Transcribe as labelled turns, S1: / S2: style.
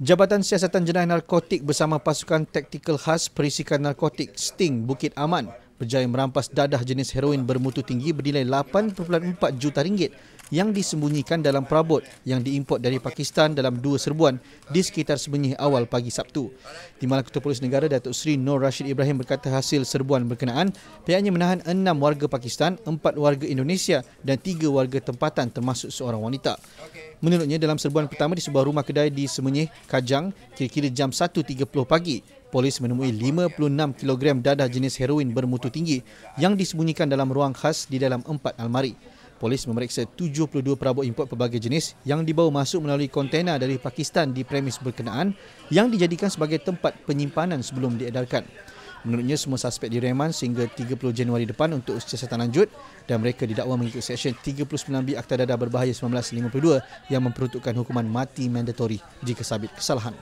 S1: Jabatan Siasatan Jenayah Narkotik bersama pasukan taktikal khas perisikan narkotik Sting Bukit Aman berjaya merampas dadah jenis heroin bermutu tinggi bernilai 8.4 juta ringgit yang disembunyikan dalam perabot yang diimport dari Pakistan dalam dua serbuan di sekitar sembunyi awal pagi Sabtu. Timbalan Ketua Polis Negara Datuk Seri Nur Rashid Ibrahim berkata hasil serbuan berkenaan pihaknya menahan enam warga Pakistan, empat warga Indonesia dan tiga warga tempatan termasuk seorang wanita. Menurutnya dalam serbuan pertama di sebuah rumah kedai di Semenyih, Kajang, kira-kira jam 1.30 pagi, polis menemui 56 kg dadah jenis heroin bermutu tinggi yang disembunyikan dalam ruang khas di dalam empat almari. Polis memeriksa 72 perabot import pelbagai jenis yang dibawa masuk melalui kontena dari Pakistan di premis berkenaan yang dijadikan sebagai tempat penyimpanan sebelum diedarkan. Menurutnya semua suspek direman sehingga 30 Januari depan untuk siasatan lanjut dan mereka didakwa mengikut Seksyen 39B Akta Dadah Berbahaya 1952 yang memperuntukkan hukuman mati mandatori jika sabit kesalahan.